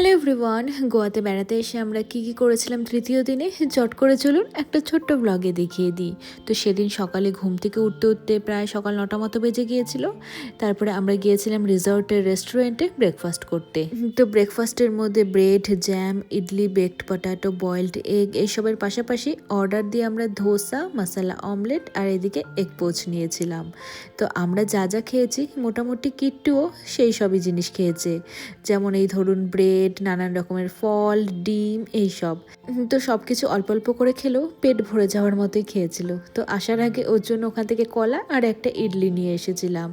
Hello everyone গোয়াতে বেড়াতে এসে আমরা কি কি করেছিলাম তৃতীয় দিনে চট করে চলুন একটা ছোট্ট ব্লগে দেখিয়ে দিই। তো সেদিন সকালে ঘুম থেকে উঠতে উঠতে প্রায় সকাল নটা মতো বেজে গিয়েছিল। তারপরে আমরা গিয়েছিলাম রিসর্টের রেস্টুরেন্টে ব্রেকফাস্ট করতে। তো ব্রেকফাস্টের মধ্যে bread jam idli baked potato boiled egg এইসবের পাশাপাশি অর্ডার দিয়ে আমরা ধোসা মশালা অমলেট আর এদিকে এগ পোচ নিয়েছিলাম। তো আমরা যা যা খেয়েছি মোটামুটি কিট্টুও সেই সবই জিনিস খেয়েছে। যেমন এই ধরুন ব্রেড নানান রকমের ফল, ডিম, এইসব। তো সব কিছু অল্প অল্প করে খেলেও পেট ভরে যাওয়ার মতোই খেয়েছিল। তো আসার আগে ওর জন্য ওখান থেকে কলা আর একটা ইডলি নিয়ে এসেছিলাম।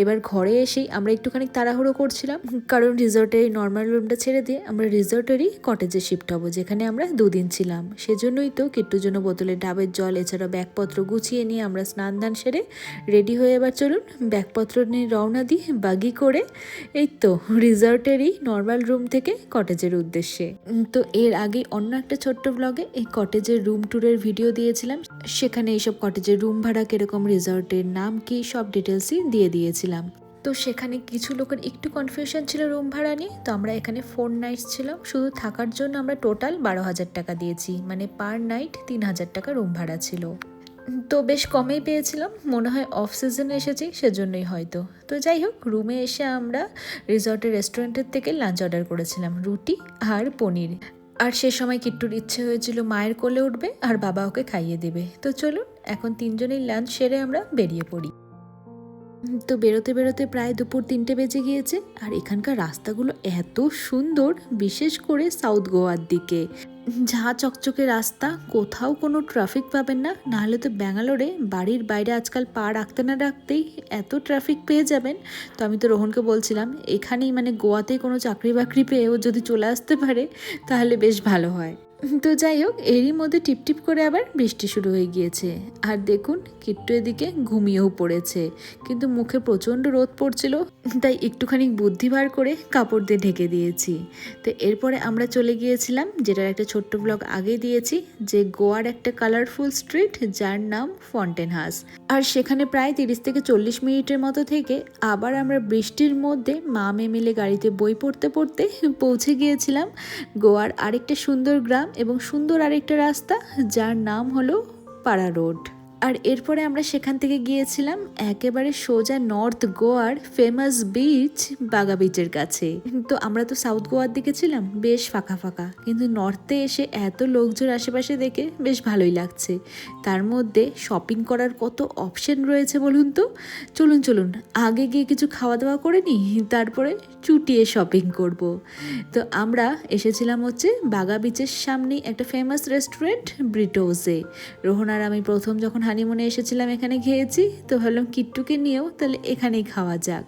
এবার ঘরে এসেই আমরা একটুখানি তাড়াহুড়ো করছিলাম, কারণ রিসর্টের এই নর্মাল রুমটা ছেড়ে দিয়ে আমরা রিসর্টেরই কটেজে শিফট হব, যেখানে আমরা দুদিন ছিলাম। সেজন্যই তো কিট্টুর জন্য বোতলে ডাবের জল এছাড়া ব্যাগপত্র গুছিয়ে নিয়ে আমরা স্নান দান সেরে রেডি হয়ে এবার চলুন ব্যাগপত্র নিয়ে রওনা দিই বাগি করে, এই তো, রিসর্টেরই নর্মাল রুম থেকে কটেজের উদ্দেশ্যে। তো এর আগে অন্য একটা ছোট্ট ব্লগে এই কটেজের রুম ট্যুরের ভিডিও দিয়েছিলাম। সেখানে এইসব কটেজের রুম ভাড়া কীরকম রিসর্টের নাম কি, সব ডিটেলসই দিয়ে দিয়েছিলাম। তো সেখানে কিছু লোকের একটু কনফিউশন ছিল রুম ভাড়া নিয়ে, তো আমরা এখানে ফোর নাইটস ছিলাম। শুধু থাকার জন্য আমরা টোটাল বারো হাজার টাকা দিয়েছি। মানে পার নাইট তিন হাজার টাকা রুম ভাড়া ছিল। তো বেশ কমেই পেয়েছিলাম। মনে হয় অফ সিজনে এসেছি, সেজন্যই হয়তো। তো যাই হোক রুমে এসে আমরা রিসর্টের রেস্টুরেন্টের থেকে লাঞ্চ অর্ডার করেছিলাম, রুটি আর পনির। আর সে সময় কিট্টুর ইচ্ছে হয়েছিল মায়ের কোলে উঠবে আর বাবা ওকে খাইয়ে দেবে। তো চলুন, এখন তিনজনেই লাঞ্চ সেরে আমরা বেরিয়ে পড়ি। তো বেরোতে বেরোতে প্রায় দুপুর তিনটে বেজে গিয়েছে আর এখানকার রাস্তাগুলো এত সুন্দর, বিশেষ করে সাউথ গোয়ার দিকে। ঝাঁ চকচকে রাস্তা, কোথাও কোনো ট্রাফিক পাবেন না, নাহলে তো ব্যাঙ্গালোরে বাড়ির বাইরে আজকাল পা রাখতে না রাখতেই এত ট্রাফিক পেয়ে যাবেন। তো আমি তো রোহনকে বলছিলাম, এখানেই মানে গোয়াতেই কোনো চাকরি বাকরি পেয়েও যদি চলে আসতে পারে, তাহলে বেশ ভালো হয়। তো যাই হোক, এরই মধ্যে টিপটিপ করে আবার বৃষ্টি শুরু হয়ে গিয়েছে। আর দেখুন, কিট্টু এদিকে ঘুমিয়েও পড়েছে। কিন্তু মুখে প্রচণ্ড রোদ পড়ছিল, তাই একটুখানি বুদ্ধি বার করে কাপড় দিয়ে ঢেকে দিয়েছি। তো এরপরে আমরা চলে গিয়েছিলাম, যেটার একটা ছোট্ট ব্লগ আগে দিয়েছি, যে গোয়ার একটা কালারফুল স্ট্রিট, যার নাম ফন্টেন হাউস। আর সেখানে প্রায় তিরিশ থেকে চল্লিশ মিনিটের মতো থেকে আবার আমরা বৃষ্টির মধ্যে মা মেয়ে মিলে গাড়িতে বই পড়তে পড়তে পৌঁছে গিয়েছিলাম গোয়ার আরেকটা সুন্দর গ্রাম এবং সুন্দর আরেকটা রাস্তা যার নাম হলো পাড়া রোড। আর এরপরে আমরা সেখান থেকে গিয়েছিলাম একেবারে সোজা নর্থ গোয়ার ফেমাস বিচ বাগা বিচের কাছে। তো আমরা তো সাউথ গোয়ার দিকে ছিলাম, বেশ ফাঁকা ফাঁকা। কিন্তু নর্থে এসে এত লোকজন আশেপাশে দেখে বেশ ভালোই লাগছে। তার মধ্যে শপিং করার কত অপশন রয়েছে বলুন তো? চলুন চলুন, আগে গিয়ে কিছু খাওয়া দাওয়া করে নিই, তারপরে চুটিয়ে শপিং করব। তো আমরা এসেছিলাম হচ্ছে বাগা বিচের সামনেই একটা ফেমাস রেস্টুরেন্ট ব্রিটোজে রোহন আর আমি প্রথম যখন হানিমুনে এসেছিলাম, এখানে খেয়েছি। তো ভাবলাম কিট্টুকে নিয়েও তাহলে এখানেই খাওয়া যাক।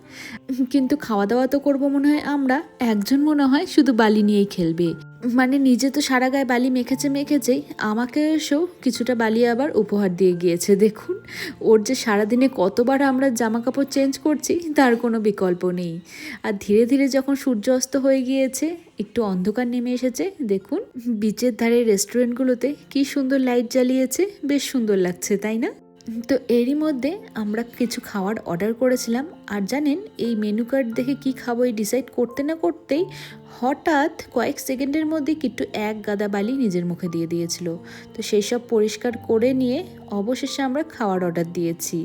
কিন্তু খাওয়া দাওয়া তো করব মনে হয় আমরা। একজন মনে হয় শুধু বালি নিয়েই খেলবে। মানে নিজে তো সারা গায়ে বালি মেখেছে মেখেছেই, আমাকে এসেও কিছুটা বালি আবার উপহার দিয়ে গিয়েছে, দেখুন। ওর যে সারাদিনে কতবার আমরা জামা কাপড় চেঞ্জ করছি, তার কোনো বিকল্প নেই। আর ধীরে ধীরে যখন সূর্য অস্ত হয়ে গিয়েছে, একটু অন্ধকার নেমে এসেছে, দেখুন, বিচের ধারে রেস্টুরেন্টগুলোতে কি সুন্দর লাইট জ্বালিয়েছে, বেশ সুন্দর লাগছে, তাই না? তো এরই মধ্যে আমরা কিছু খাওয়ার অর্ডার করেছিলাম। আর জানেন, এই মেনু কার্ড দেখে কি খাব এই ডিসাইড করতে না করতেই হঠাৎ কয়েক সেকেন্ডের মধ্যে কিট্টু এক গাদা বালি নিজের মুখে দিয়ে দিয়েছিল। তো সেই সব পরিষ্কার করে নিয়ে অবশেষে আমরা খাওয়ার অর্ডার দিয়েছি।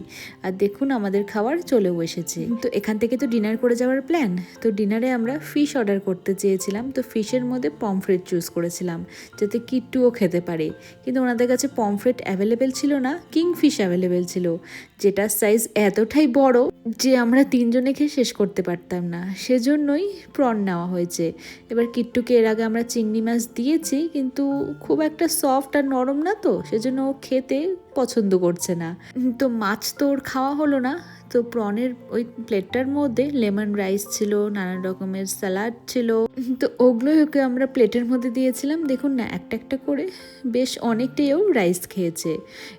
আর দেখুন, আমাদের খাবার চলেও এসেছে। তো এখান থেকে তো ডিনার করে যাওয়ার প্ল্যান তো ডিনারে আমরা ফিশ অর্ডার করতে চেয়েছিলাম। তো ফিশের মধ্যে পমফ্রেট চুজ করেছিলাম, যাতে কিট্টুও খেতে পারে। কিন্তু ওনাদের কাছে পমফ্রেট অ্যাভেলেবেল ছিল না কিংফিশ অ্যাভেলেবেল ছিল যেটার সাইজ এতটাই বড় যে আমরা তিনজনে খেয়ে শেষ করতে পারতাম না। সেজন্যই প্রন নেওয়া হয়েছে। এবার কিট্টুকে এর আগে আমরা চিংড়ি মাছ দিয়েছি, কিন্তু খুব একটা সফট আর নরম না তো, সেজন্য ও খেতে পছন্দ করছে না। তো মাছ তো ওর খাওয়া হলো না? তো প্রনের ওই প্লেটটার মধ্যে লেমন রাইস ছিল, নানান রকমের স্যালাড ছিল। তো ওগুলোই ওকে আমরা প্লেটের মধ্যে দিয়েছিলাম। দেখুন না, একটা একটা করে বেশ অনেকটাই ও রাইস খেয়েছে।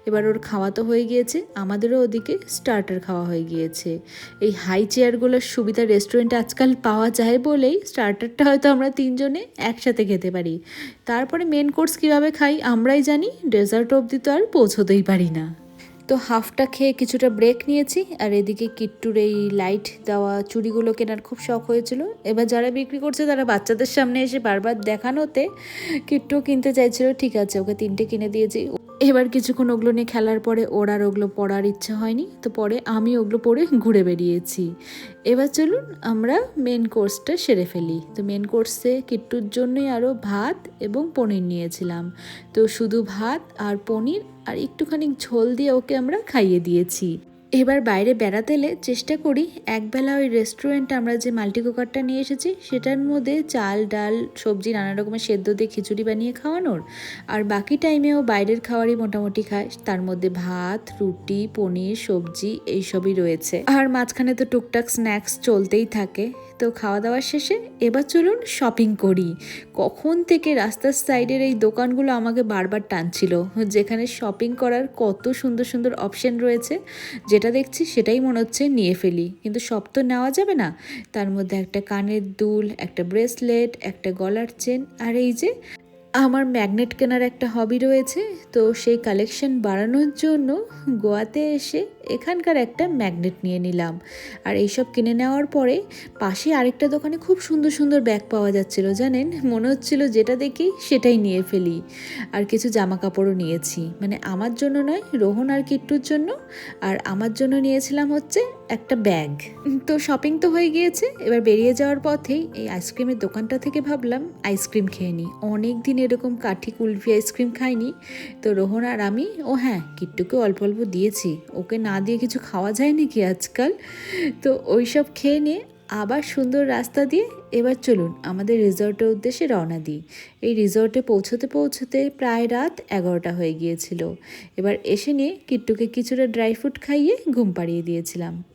এবার ওর খাওয়া তো হয়ে গিয়েছে, আমাদেরও ওদিকে স্টার্টার খাওয়া হয়ে গিয়েছে। এই হাই চেয়ারগুলোর সুবিধা রেস্টুরেন্টে আজকাল পাওয়া যায় বলেই স্টার্টারটা হয়তো আমরা তিনজনে একসাথে খেতে পারি। তারপরে মেন কোর্স কীভাবে খাই আমরাই জানি, ডেজার্ট অবধি তো আর পৌঁছতেই পারি না। তো হাফটা খেয়ে কিছুটা ব্রেক নিয়েছি আর এদিকে কিট্টুর এই লাইট দেওয়া চুড়িগুলো কেনার খুব শখ হয়েছিল। এবার যারা বিক্রি করছে তারা বাচ্চাদের সামনে এসে বারবার দেখানোতে কিট্টু কিনতে চাইছিল, ঠিক আছে, ওকে তিনটে কিনে দিয়েছি। এবার কিছুক্ষণ ওগুলো নিয়ে খেলার পরে ওর আর ওগুলো পড়ার ইচ্ছা হয়নি, তো পরে আমি ওগুলো পরে ঘুরে বেরিয়েছি এবার চলুন আমরা মেন কোর্সটা সেরে ফেলি। তো মেন কোর্সে কিট্টুর জন্যই আরও ভাত এবং পনির নিয়েছিলাম। তো শুধু ভাত আর পনির আর একটুখানি ঝোল দিয়ে ওকে আমরা খাইয়ে দিয়েছি। এবার বাইরে বেড়াতে এলে চেষ্টা করি, একবেলা ওই রেস্টুরেন্টে আমরা যে মাল্টি কুকারটা নিয়ে এসেছি, সেটার মধ্যে চাল, ডাল, সবজি, নানা রকমের সেদ্ধ দিয়ে খিচুড়ি বানিয়ে খাওয়ানোর। আর বাকি টাইমেও বাইরের খাবারই মোটামুটি খায়, তার মধ্যে ভাত, রুটি, পনির, সবজি, এইসবই রয়েছে। আর মাঝখানে তো টুকটাক স্ন্যাক্স চলতেই থাকে। তো খাওয়া দাওয়ার শেষে এবার চলুন শপিং করি। কখন থেকে রাস্তার সাইডের এই দোকানগুলো আমাকে বারবার টানছিল? যেখানে শপিং করার কত সুন্দর সুন্দর অপশন রয়েছে, যেটা দেখছি সেটাই মনে হচ্ছে নিয়ে ফেলি। কিন্তু সব তো নেওয়া যাবে না। তার মধ্যে একটা কানের দুল, একটা ব্রেসলেট একটা গলার চেন আর এই যে আমার ম্যাগনেট কেনার একটা হবি রয়েছে তো সেই কালেকশন বাড়ানোর জন্য গোয়াতে এসে এখানকার একটা ম্যাগনেট নিয়ে নিলাম। আর এইসব কিনে নেওয়ার পরে পাশে আরেকটা দোকানে খুব সুন্দর সুন্দর ব্যাগ পাওয়া যাচ্ছিল, জানেন? মনে হচ্ছিল যেটা দেখি সেটাই নিয়ে ফেলি। আর কিছু জামা কাপড়ও নিয়েছি। মানে আমার জন্য নয়, রোহন আর কিট্টুর জন্য। আর আমার জন্য নিয়েছিলাম হচ্ছে একটা ব্যাগ। তো শপিং তো হয়ে গিয়েছে। এবার বেরিয়ে যাওয়ার পথেই এই আইসক্রিমের দোকানটা থেকে ভাবলাম আইসক্রিম খেয়ে নিই। অনেক দিন এরকম কাঠি কুলফি আইসক্রিম খাইনি। তো রোহন আর আমি, ও হ্যাঁ কিট্টুকে অল্প অল্প দিয়েছি। ওকে না দিয়ে কিছু খাওয়া যায় নাকি আজকাল? তো ওই সব খেয়ে নিয়ে আবার সুন্দর রাস্তা দিয়ে এবার চলুন আমাদের রিসর্টের উদ্দেশ্যে রওনা দিই। এই রিসর্টে পৌঁছতে পৌঁছতে প্রায় রাত এগারোটা হয়ে গিয়েছিল। এবার এসে নিয়ে কিট্টুকে কিছুটা ড্রাই ফ্রুট খাইয়ে ঘুম পাড়িয়ে দিয়েছিলাম।